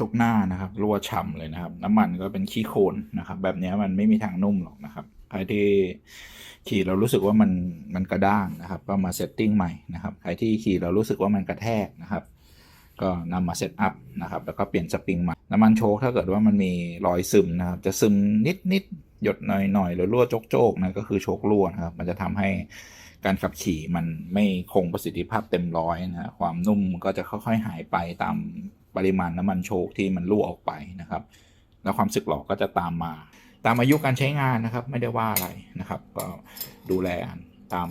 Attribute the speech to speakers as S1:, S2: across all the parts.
S1: ชกหน้านะครับรั่วฉ่ำเลยนะครับ น้ำมันก็เป็นขี้โคลนนะครับ แบบนี้มันไม่มีทางนุ่มหรอกนะครับใครที่ขี่เรารู้สึกว่ามันมันกระด้างนะครับ ก็มาเซตติ้งใหม่นะครับใครที่ขี่เรารู้สึกว่ามันกระแทกนะครับ ก็นำมาเซตอัพนะครับแล้วก็เปลี่ยนสปริงใหม่น้ำมันโชคถ้าเกิดว่ามันมีรอยซึมนะครับ จะซึมนิดนิดหยดหน่อยหน่อยหรือรั่วโจกโจกๆนะก็คือโชครั่วนะครับ มันจะทำให้การขับขี่มันไม่คงประสิทธิภาพเต็มร้อยนะความนุ่มก็จะค่อยๆหายไปตาม ปริมาณน้ำมันโชคที่มันรั่วออกไปนะครับ แล้วความสึกหรอก็จะตามมา ตามอายุการใช้งานนะครับ ไม่ได้ว่าอะไรนะครับ ก็ดูแลตาม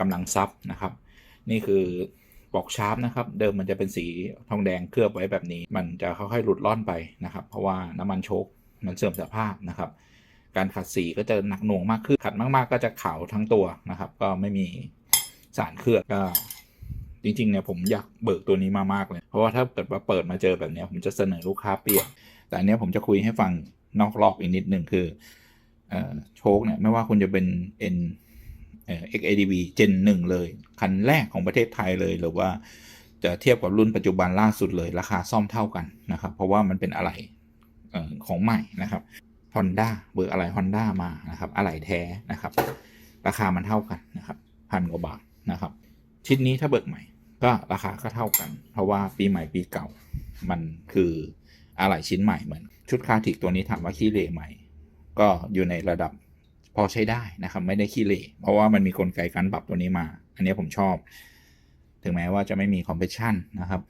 S1: กำลังทรัพย์นะครับ นี่คือปอกชาร์ปนะครับ เดิมมันจะเป็นสีทองแดงเคลือบไว้แบบนี้ มันจะค่อยๆหลุดล่อนไปนะครับ เพราะว่าน้ำมันโชคมันเสื่อมสภาพนะครับ การขัดสีก็จะหนักหน่วงมากขึ้นขัดมากๆ ก็จะขาวทั้งตัวนะครับ ก็ไม่มีสารเคลือบก็ จริงๆเนี่ยผมอยากเบิกตัวนี้มามากเลย เพราะว่าถ้าเกิดว่าเปิดมาเจอแบบนี้ผมจะเสนอลูกค้าเปลี่ยน แต่อันนี้ผมจะคุยให้ฟังนอกรอบอีกนิดหนึ่งคืออโชคเนี่ยไม่ว่าคุณจะเป็น N เอ่อ XADV Gen 1เลย คันแรกของประเทศไทยเลยหรือว่าจะเทียบกับรุ่นปัจจุบันล่าสุดเลย ราคาซ่อมเท่ากันนะครับ เพราะว่ามันเป็นอะไรอ่อของใหม่นะครับ Honda เบิกอะไร Honda มานะครับ อะไรแท้นะครับ ราคามันเท่ากันนะครับพันกว่าบาทนะครับ ชิ้นนี้ถ้าเบิกใหม่ ก็ราคาก็เท่ากัน เพราะว่าปีใหม่ปีเก่า มันคืออะไรชิ้นใหม่เหมือน ชุดคาทิกตัวนี้ถามว่าขี้เหร่ไหม่ ก็อยู่ในระดับพอใช้ได้นะครับไม่ได้ขี้เหร่เพราะว่ามันมีกลไกการปรับตัวนี้มา อันนี้ผมชอบ ถึงแม้ว่าจะไม่มีคอมเพรสชันนะครับ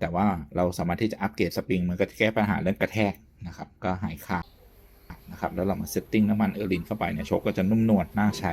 S1: แต่ว่าเราสามารถที่จะอัปเกรดสปริงมันก็จะแก้ปัญหาเรื่องกระแทกนะครับ ก็หายขาดนะครับแล้วเรามาเซตติ้งน้ำมันเออร์ลินเข้าไปเนี่ยโชคก็จะนุ่มนวลน่าใช้